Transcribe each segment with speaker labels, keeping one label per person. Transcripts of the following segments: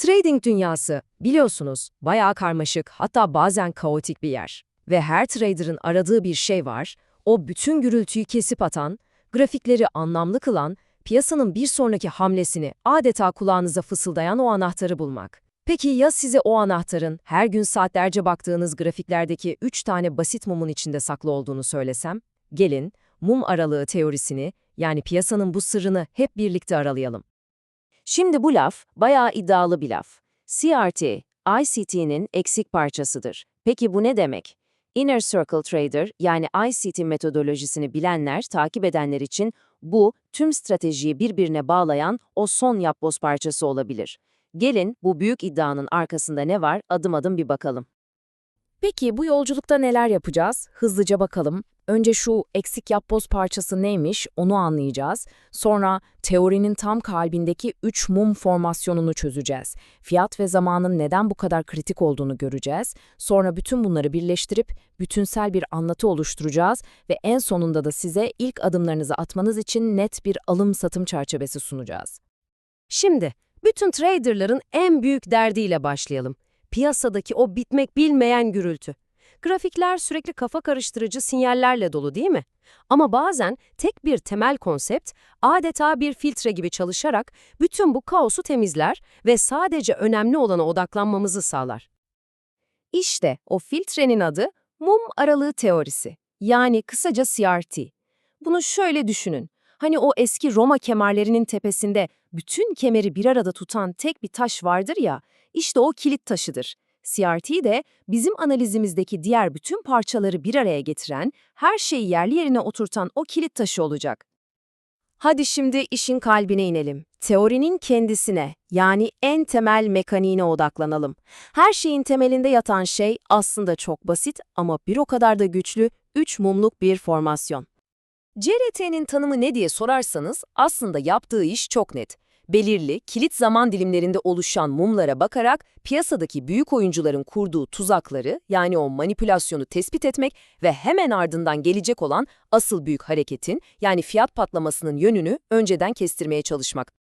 Speaker 1: Trading dünyası biliyorsunuz bayağı karmaşık hatta bazen kaotik bir yer. Ve her trader'ın aradığı bir şey var. O bütün gürültüyü kesip atan, grafikleri anlamlı kılan, piyasanın bir sonraki hamlesini adeta kulağınıza fısıldayan o anahtarı bulmak. Peki ya size o anahtarın her gün saatlerce baktığınız grafiklerdeki 3 tane basit mumun içinde saklı olduğunu söylesem? Gelin, mum aralığı teorisini, yani piyasanın bu sırrını hep birlikte aralayalım. Şimdi bu laf bayağı iddialı bir laf. CRT, ICT'nin eksik parçasıdır. Peki bu ne demek? Inner Circle Trader yani ICT metodolojisini bilenler, takip edenler için bu tüm stratejiyi birbirine bağlayan o son yapboz parçası olabilir. Gelin bu büyük iddianın arkasında ne var adım adım bir bakalım. Peki bu yolculukta neler yapacağız? Hızlıca bakalım. Önce şu eksik yapboz parçası neymiş onu anlayacağız. Sonra teorinin tam kalbindeki üç mum formasyonunu çözeceğiz. Fiyat ve zamanın neden bu kadar kritik olduğunu göreceğiz. Sonra bütün bunları birleştirip bütünsel bir anlatı oluşturacağız ve en sonunda da size ilk adımlarınızı atmanız için net bir alım-satım çerçevesi sunacağız. Şimdi bütün traderların en büyük derdiyle başlayalım. Piyasadaki o bitmek bilmeyen gürültü. Grafikler sürekli kafa karıştırıcı sinyallerle dolu değil mi? Ama bazen tek bir temel konsept adeta bir filtre gibi çalışarak bütün bu kaosu temizler ve sadece önemli olana odaklanmamızı sağlar. İşte o filtrenin adı mum aralığı teorisi. Yani kısaca CRT. Bunu şöyle düşünün. Hani o eski Roma kemerlerinin tepesinde bütün kemeri bir arada tutan tek bir taş vardır ya, işte o kilit taşıdır. CRT de bizim analizimizdeki diğer bütün parçaları bir araya getiren, her şeyi yerli yerine oturtan o kilit taşı olacak. Hadi şimdi işin kalbine inelim. Teorinin kendisine, yani en temel mekaniğine odaklanalım. Her şeyin temelinde yatan şey aslında çok basit ama bir o kadar da güçlü, üç mumluk bir formasyon. CRT'nin tanımı ne diye sorarsanız aslında yaptığı iş çok net. Belirli, kilit zaman dilimlerinde oluşan mumlara bakarak piyasadaki büyük oyuncuların kurduğu tuzakları yani o manipülasyonu tespit etmek ve hemen ardından gelecek olan asıl büyük hareketin yani fiyat patlamasının yönünü önceden kestirmeye çalışmak.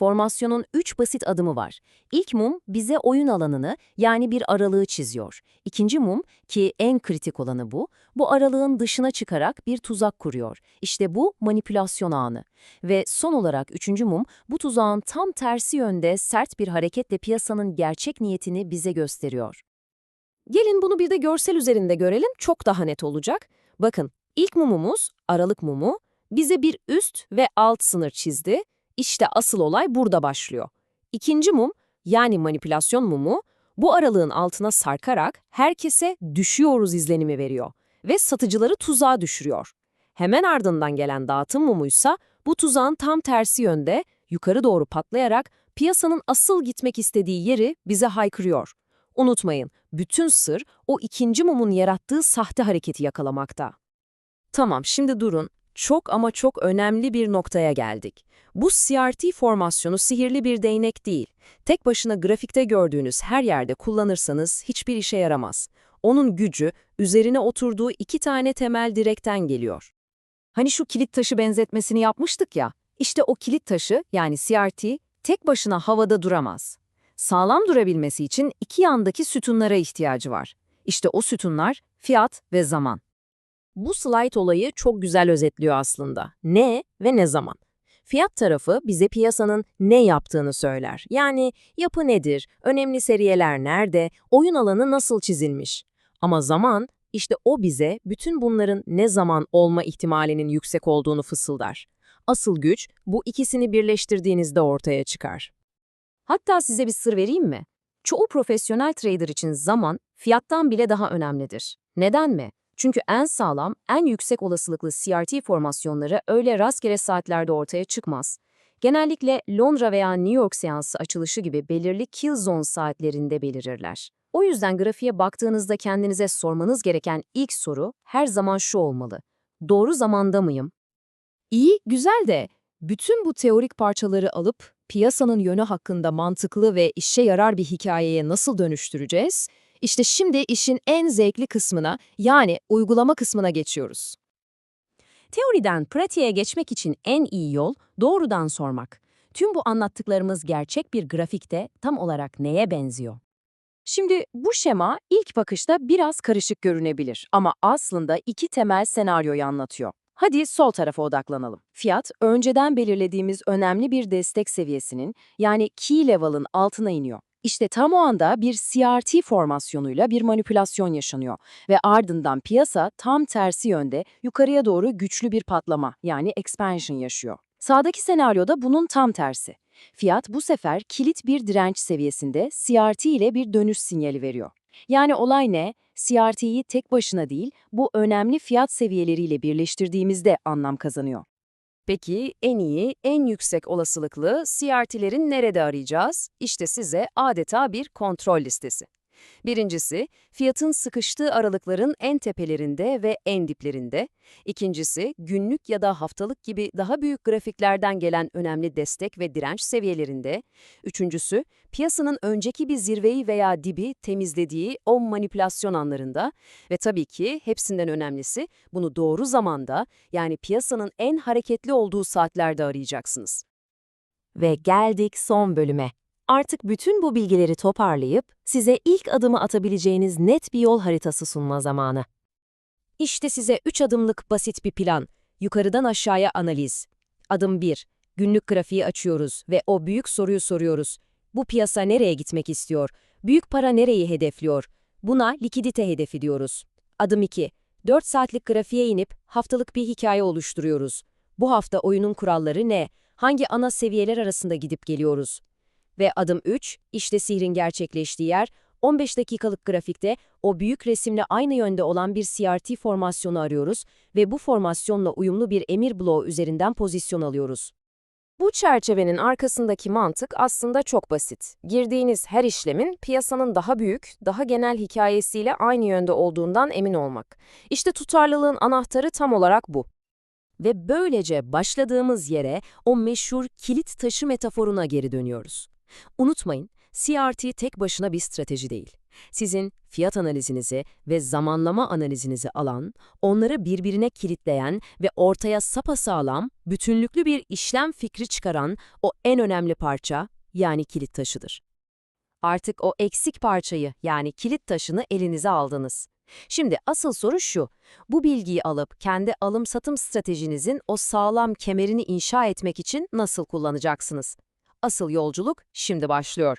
Speaker 1: Formasyonun üç basit adımı var. İlk mum bize oyun alanını yani bir aralığı çiziyor. İkinci mum ki en kritik olanı bu, bu aralığın dışına çıkarak bir tuzak kuruyor. İşte bu manipülasyon anı. Ve son olarak üçüncü mum bu tuzağın tam tersi yönde sert bir hareketle piyasanın gerçek niyetini bize gösteriyor. Gelin bunu bir de görsel üzerinde görelim çok daha net olacak. Bakın ilk mumumuz aralık mumu bize bir üst ve alt sınır çizdi. İşte asıl olay burada başlıyor. İkinci mum, yani manipülasyon mumu, bu aralığın altına sarkarak herkese düşüyoruz izlenimi veriyor ve satıcıları tuzağa düşürüyor. Hemen ardından gelen dağıtım mumuysa bu tuzağın tam tersi yönde yukarı doğru patlayarak piyasanın asıl gitmek istediği yeri bize haykırıyor. Unutmayın, bütün sır o ikinci mumun yarattığı sahte hareketi yakalamakta. Tamam, şimdi durun. Çok ama çok önemli bir noktaya geldik. Bu CRT formasyonu sihirli bir değnek değil. Tek başına grafikte gördüğünüz her yerde kullanırsanız hiçbir işe yaramaz. Onun gücü üzerine oturduğu iki tane temel direkten geliyor. Hani şu kilit taşı benzetmesini yapmıştık ya, işte o kilit taşı yani CRT tek başına havada duramaz. Sağlam durabilmesi için iki yandaki sütunlara ihtiyacı var. İşte o sütunlar fiyat ve zaman. Bu slide olayı çok güzel özetliyor aslında. Ne ve ne zaman. Fiyat tarafı bize piyasanın ne yaptığını söyler. Yani yapı nedir, önemli seriyeler nerede, oyun alanı nasıl çizilmiş. Ama zaman, işte o bize bütün bunların ne zaman olma ihtimalinin yüksek olduğunu fısıldar. Asıl güç bu ikisini birleştirdiğinizde ortaya çıkar. Hatta size bir sır vereyim mi? Çoğu profesyonel trader için zaman fiyattan bile daha önemlidir. Neden mi? Çünkü en sağlam, en yüksek olasılıklı CRT formasyonları öyle rastgele saatlerde ortaya çıkmaz. Genellikle Londra veya New York seansı açılışı gibi belirli kill zone saatlerinde belirirler. O yüzden grafiğe baktığınızda kendinize sormanız gereken ilk soru her zaman şu olmalı. Doğru zamanda mıyım? İyi, güzel de bütün bu teorik parçaları alıp piyasanın yönü hakkında mantıklı ve işe yarar bir hikayeye nasıl dönüştüreceğiz? İşte şimdi işin en zevkli kısmına yani uygulama kısmına geçiyoruz. Teoriden pratiğe geçmek için en iyi yol doğrudan sormak. Tüm bu anlattıklarımız gerçek bir grafikte tam olarak neye benziyor? Şimdi bu şema ilk bakışta biraz karışık görünebilir ama aslında iki temel senaryoyu anlatıyor. Hadi sol tarafa odaklanalım. Fiyat, önceden belirlediğimiz önemli bir destek seviyesinin yani key level'ın altına iniyor. İşte tam o anda bir CRT formasyonuyla bir manipülasyon yaşanıyor ve ardından piyasa tam tersi yönde yukarıya doğru güçlü bir patlama yani expansion yaşıyor. Sağdaki senaryoda bunun tam tersi. Fiyat bu sefer kilit bir direnç seviyesinde CRT ile bir dönüş sinyali veriyor. Yani olay ne? CRT'yi tek başına değil, bu önemli fiyat seviyeleriyle birleştirdiğimizde anlam kazanıyor. Peki en iyi, en yüksek olasılıklı CRT'lerin nerede arayacağız? İşte size adeta bir kontrol listesi. Birincisi, fiyatın sıkıştığı aralıkların en tepelerinde ve en diplerinde. İkincisi, günlük ya da haftalık gibi daha büyük grafiklerden gelen önemli destek ve direnç seviyelerinde. Üçüncüsü, piyasanın önceki bir zirveyi veya dibi temizlediği o manipülasyon anlarında. Ve tabii ki hepsinden önemlisi, bunu doğru zamanda, yani piyasanın en hareketli olduğu saatlerde arayacaksınız. Ve geldik son bölüme. Artık bütün bu bilgileri toparlayıp size ilk adımı atabileceğiniz net bir yol haritası sunma zamanı. İşte size 3 adımlık basit bir plan. Yukarıdan aşağıya analiz. Adım 1. Günlük grafiği açıyoruz ve o büyük soruyu soruyoruz. Bu piyasa nereye gitmek istiyor? Büyük para nereyi hedefliyor? Buna likidite hedefi diyoruz. Adım 2. 4 saatlik grafiğe inip haftalık bir hikaye oluşturuyoruz. Bu hafta oyunun kuralları ne? Hangi ana seviyeler arasında gidip geliyoruz? Ve adım 3, işte sihrin gerçekleştiği yer, 15 dakikalık grafikte o büyük resimle aynı yönde olan bir CRT formasyonu arıyoruz ve bu formasyonla uyumlu bir emir bloğu üzerinden pozisyon alıyoruz. Bu çerçevenin arkasındaki mantık aslında çok basit. Girdiğiniz her işlemin piyasanın daha büyük, daha genel hikayesiyle aynı yönde olduğundan emin olmak. İşte tutarlılığın anahtarı tam olarak bu. Ve böylece başladığımız yere o meşhur kilit taşı metaforuna geri dönüyoruz. Unutmayın, CRT tek başına bir strateji değil. Sizin fiyat analizinizi ve zamanlama analizinizi alan, onları birbirine kilitleyen ve ortaya sapasağlam, bütünlüklü bir işlem fikri çıkaran o en önemli parça, yani kilit taşıdır. Artık o eksik parçayı, yani kilit taşını elinize aldınız. Şimdi asıl soru şu, bu bilgiyi alıp kendi alım-satım stratejinizin o sağlam kemerini inşa etmek için nasıl kullanacaksınız? Asıl yolculuk şimdi başlıyor.